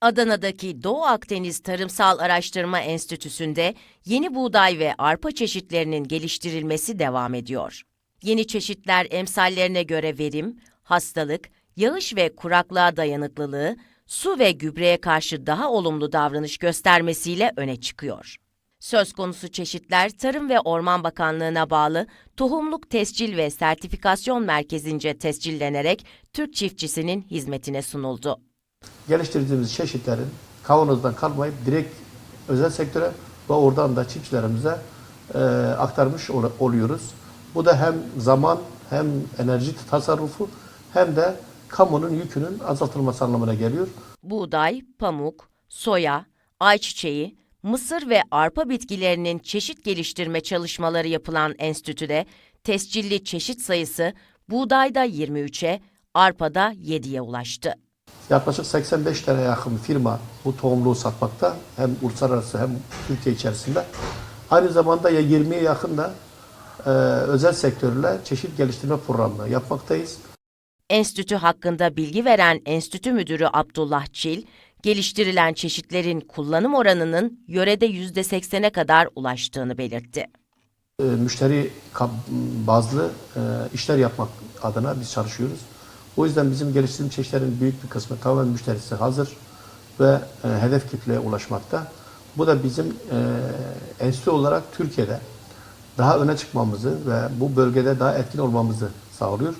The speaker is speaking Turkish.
Adana'daki Doğu Akdeniz Tarımsal Araştırma Enstitüsü'nde yeni buğday ve arpa çeşitlerinin geliştirilmesi devam ediyor. Yeni çeşitler emsallerine göre verim, hastalık, yağış ve kuraklığa dayanıklılığı, su ve gübreye karşı daha olumlu davranış göstermesiyle öne çıkıyor. Söz konusu çeşitler Tarım ve Orman Bakanlığı'na bağlı Tohumluk Tescil ve Sertifikasyon Merkezi'nce tescillenerek Türk çiftçisinin hizmetine sunuldu. Geliştirdiğimiz çeşitlerin kavanozdan kalmayıp direkt özel sektöre ve oradan da çiftçilerimize e, aktarmış ol- oluyoruz. Bu da hem zaman hem enerji tasarrufu hem de kamunun yükünün azaltılması anlamına geliyor. buğday, pamuk, soya, ayçiçeği, mısır ve arpa bitkilerinin çeşit geliştirme çalışmaları yapılan enstitüde tescilli çeşit sayısı buğdayda 23'e, arpada 7'ye ulaştı. Yaklaşık 85 tane yakın firma bu tohumluğu satmakta. Hem uluslararası hem Türkiye içerisinde. Aynı zamanda ya 20'ye yakın da e, özel sektörle çeşit geliştirme programı yapmaktayız. Enstitü hakkında bilgi veren Enstitü Müdürü Abdullah Çil, geliştirilen çeşitlerin kullanım oranının yörede %80'e kadar ulaştığını belirtti. e, müşteri bazlı e, işler yapmak adına biz çalışıyoruz. O yüzden bizim geliştirdiğimiz çeşitlerin büyük bir kısmı tamamen müşterisi hazır ve e, hedef kitleye ulaşmakta. Bu da bizim e, enstitü olarak Türkiye'de daha öne çıkmamızı ve bu bölgede daha etkin olmamızı sağlıyor.